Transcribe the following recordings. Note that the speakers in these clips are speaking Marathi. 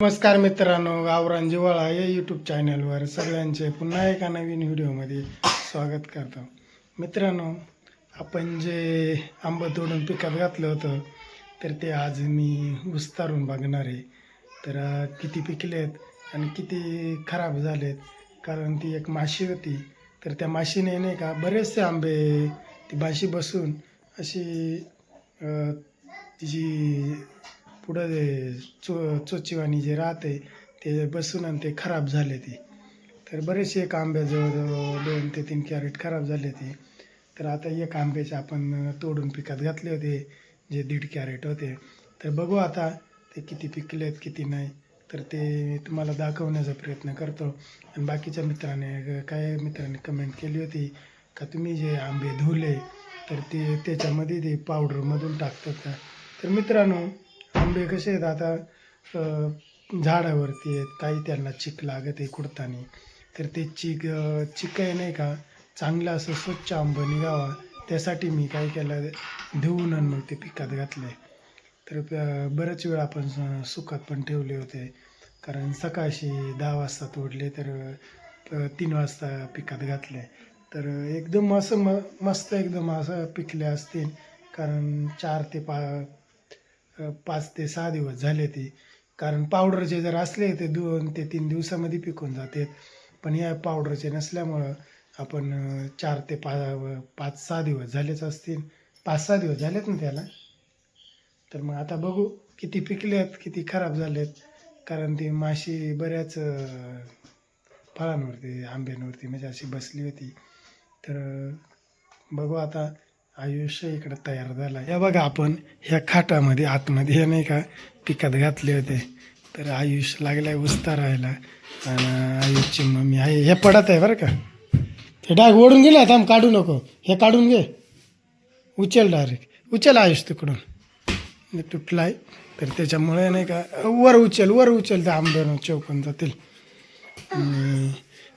नमस्कार मित्रांनो गावरान जिवाळा या यूट्यूब चॅनलवर सगळ्यांचे पुन्हा एका नवीन व्हिडिओमध्ये स्वागत करतो. मित्रांनो आपण जे आंबं तोडून पिकात घातलं होतं तर ते आज मी विस्तारून बघणार आहे. तर किती पिकलेत आणि किती खराब झालेत कारण ती एक माशी होती. तर त्या माशीने नाही का बरेचसे आंबे ती माशी बसून अशी तिची पुढं जे चो चोचीवाणी जे राहते ते बसून आणि ते खराब झाले ते. तर बरेचसे एक आंब्याजवळ दोन ते तीन कॅरेट खराब झाले ते. तर आता एक आंब्याचे आपण तोडून पिकात घातले होते जे दीड कॅरेट होते. तर बघू आता ते किती पिकलेत किती नाही. तर ते तुम्हाला दाखवण्याचा प्रयत्न करतो. आणि बाकीच्या मित्राने काय मित्रांनी कमेंट केली होती का तुम्ही जे आंबे धुले तर ते त्याच्यामध्ये ते पावडरमधून टाकतात का? तर मित्रांनो आंबे कसे आहेत आता? झाडावरती आहेत. काही त्यांना चिक लागत आहे कुडतानी तर ते चिक चिक आहे नाही का? चांगलं असं स्वच्छ आंबं निघावा. त्यासाठी मी काय केलं धुवून आणि मग ते पिकात घातले तर बरेच वेळ आपण सुखात पण ठेवले होते. कारण सकाळशी दहा वाजता तोडले तर तीन वाजता पिकात घातले तर एकदम असं म मस्त एकदम असं पिकले असतील. कारण चार ते पा पाच ते सहा दिवस झाले ते. कारण पावडरचे जर असले ते दोन ते तीन दिवसामध्ये पिकून जातात पण या पावडरचे नसल्यामुळं आपण चार ते पा पाच सहा दिवस झालेच असतील. पाच सहा दिवस झालेत ना त्याला? तर मग आता बघू किती पिकलेत किती खराब झालेत. कारण ती माशी बऱ्याच फळांवरती आंब्यांवरती म्हणजे अशी बसली होती. तर बघू आता आयुष्य इकडं तयार झालं. या बघा आपण ह्या खाटामध्ये आतमध्ये हे नाही का पिकात घातले होते. तर आयुष लागलाय उस्ता राहायला. आणि आयुषची मम्मी आहे. हे पडत आहे बरं का. ते डाग ओढून गेले आता काढू नको. हे काढून घे. उचल डायरेक्ट उचल आयुष तिकडून. तुटलाय. तर त्याच्यामुळे नाही का वर उचल वर उचल. त्या आंब्यानं चौकून जातील.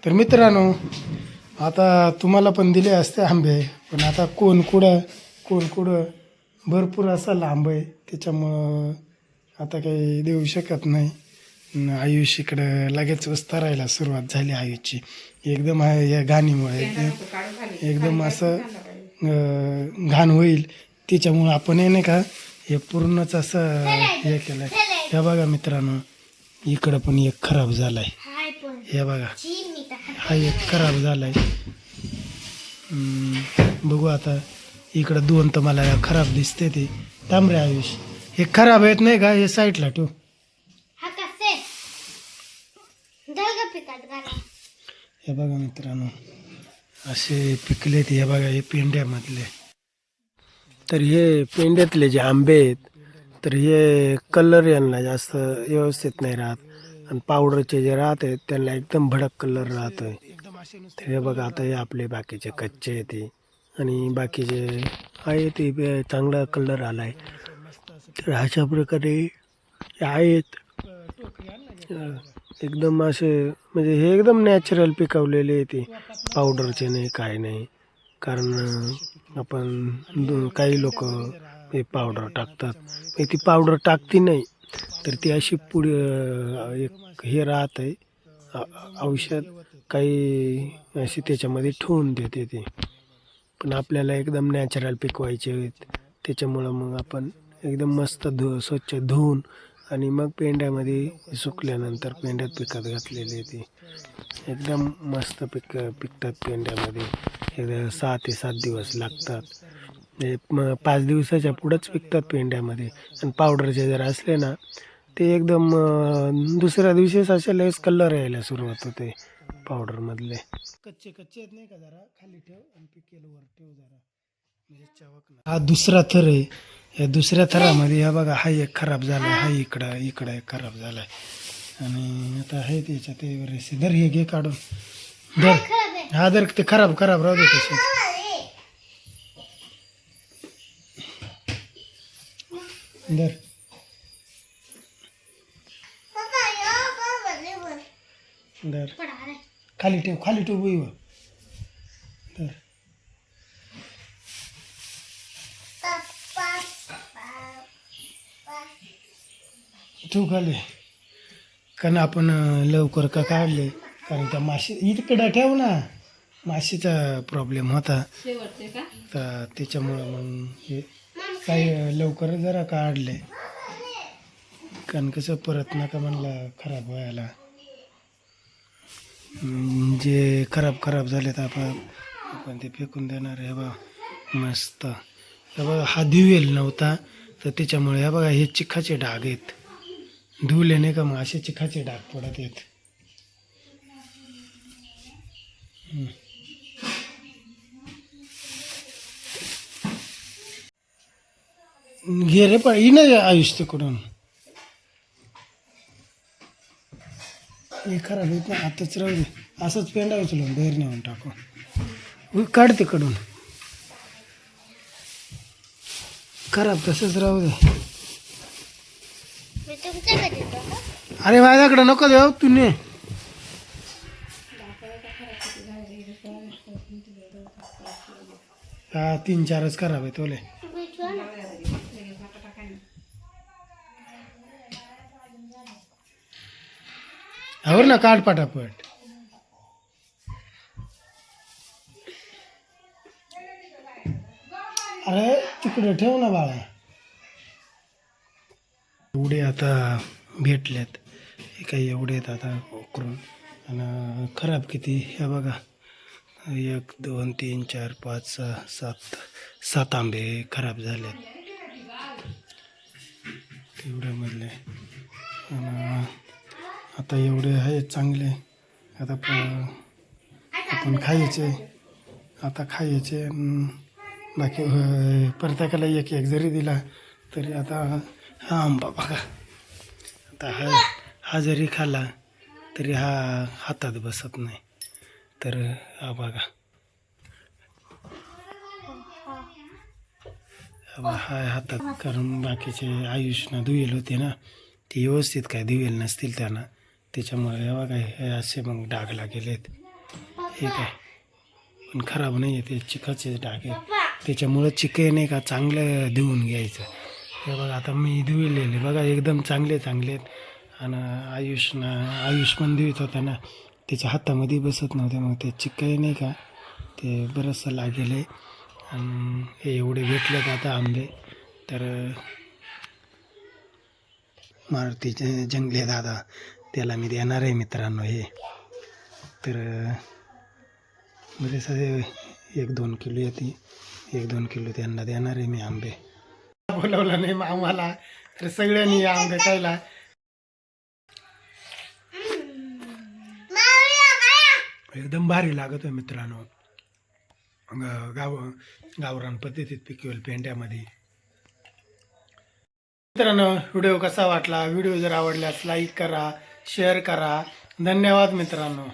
तर मित्रांनो आता तुम्हाला पण दिले असते आंबे पण आता कोण कुठं कोण कुठं भरपूर असा लांब आहे. त्याच्यामुळं आता काही देऊ शकत नाही. आयुष इकडं लगेच राहायला सुरुवात झाली आयुषची एकदम आहे या गाणीमुळे एकदम- एकदम असं घाण होईल. त्याच्यामुळं आपण हे नाही का हे पूर्णच असं हे केलं हे बघा मित्रांनो इकडं पण एक खराब झालाय. हाय पण. हे बघा. हा एक खराब झालाय. हम्म, बघू आता. इकडं दोन तर मला खराब दिसते ते. तांबरे आयुष. हे खराब आहेत नाही का? हे साईडला ठेव. हा हे बघा मित्रांनो. असे पिकले ते हे बघा हे पेंड्यामधले तर हे पेंड्यातले जे आंबे आहेत तर हे कलर यांना जास्त व्यवस्थित नाही राहत. आणि पावडरचे जे राहत आहेत त्यांना एकदम भडक कलर राहतो तर हे बघा आता हे आपले बाकीचे कच्चे आहे ते आणि बाकीचे आहे ते बे- चांगला कलर आला आहे तर अशा प्रकारे हे आहेत. एकदम असे म्हणजे हे एकदम नॅचरल पिकवलेले आहे ते पावडरचे नाही काय नाही. कारण आपण काही लोक हे पावडर टाकतात. ती पावडर टाकती नाही. तर ती अशी पुढे एक हे राहत आहे औषध काही अशी त्याच्यामध्ये ठेवून देते ते. पण आपल्याला एकदम नॅचरल पिकवायचे आहेत. त्याच्यामुळं मग आपण एकदम मस्त धु स्वच्छ धुवून आणि मग पेंड्यामध्ये सुकल्यानंतर पेंड्यात पिकत घातलेले ते. एकदम मस्त पिक पिकतात पेंड्यामध्ये. सहा ते सात दिवस लागतात. हे म पाच दिवसाच्या पुढंच पिकतात पेंड्यामध्ये आणि पावडरचे जर असले ना ते एकदम दुसऱ्या दिवशीच असे लयच कलर यायला सुरुवात होते पावडरमधले. कच्चे कच्चे आहेत नाही का जरा? खाली ठेव आणि पिकेल वर ठेव जरा. म्हणजे हा दुसरा थर आहे. या दुसऱ्या थरामध्ये हा बघा हा एक खराब झाला हा इकडं इकडं एक खराब झालाय आणि आता आहे त्याच्यात ते धर हे घे काढून. आहे. हा धर ते खराब खराब राहू दे तसे. धर धर खाली ठेव खाली ठेव बुईवर धर ठेव खाली. कारण आपण लवकर का काढले? कारण त्या माशी इकडं ठेव ना. माशीचा प्रॉब्लेम होता. शेवटचे का? तर त्याच्यामुळं मग हे काही लवकर जरा काढले. कारण कसं परत नका म्हणला खराब व्हायला. जे खराब खराब झाले तर आपण आपण ते फेकून देणार हे बा मस्त. हे बघा हा दिवेल नव्हता तर त्याच्यामुळे हे बघा हे चिखाचे डाग आहेत. धुवले नाही का मग असे चिखाचे डाग पडत आहेत. रे पण ही नाही आयुष तिकडून. हे खराब होत ना आताच राहू दे. असंच पेंडा उचलून बाहेर नेऊन टाकू. उ, काढ तिकडून. खराब तसंच राहू दे? अरे माझ्याकडे नको देऊ तू ने. हा तीन चारच खराब आहे तोले. आवर ना काढ पटापट। अरे तिकडे ठेव ना बाळा। एवढे आता भेटलेत। हे काही एवढे आहेत आता उकरून। आणि खराब किती? हे बघा। एक दोन तीन चार पाच सहा सात सात आंबे खराब झालेत। तेवढ्यामधले आणि आता एवढे आहे चांगले. आता आपण खायचे. आता खायचे. बाकी प्रत्येकाला एक एक जरी दिला तरी आता हा आंबा बघा. आता हा हा जरी खाल्ला तरी हा हातात बसत नाही. तर हा बघा. हा हातात कारण बाकीचे आयुष्यना दुवेल होते ना. ते व्यवस्थित काय दुवेल नसतील त्यांना. त्याच्यामुळे हे बघा हे असे मग डाग लागेलेत हे काय? पण खराब नाही आहे ते चिकाचे डाग आहेत. त्याच्यामुळं चिके नाही का चांगलं देऊन घ्यायचं. हे बघा आता मी धुविलेले बघा एकदम चांगले चांगले आहेत. आणि आयुषना आयुष पण धुवीत होता ना त्याच्या हातामध्ये बसत नव्हते. मग ते चिकाई नाही का ते बरंचसं लागेल. आहे आणि हे एवढे भेटलेत आता आंबे? तर मारुतीचे जंगले दादा त्याला मी देणार आहे मित्रांनो हे. तर म्हणजे सगळे एक दोन किलो येते एक दोन किलो त्यांना देणार आहे मी आंबे. बोलवलं नाही आम्हाला तर सगळ्यांनी आंबे खायला. एकदम भारी लागत आहे मित्रांनो. ग- गाव गावरान पद्धतीत पिकवेल पेंड्यामध्ये. मित्रांनो व्हिडिओ कसा वाटला? व्हिडिओ जर आवडल्यास लाईक करा. शेअर करा. धन्यवाद मित्रांनो.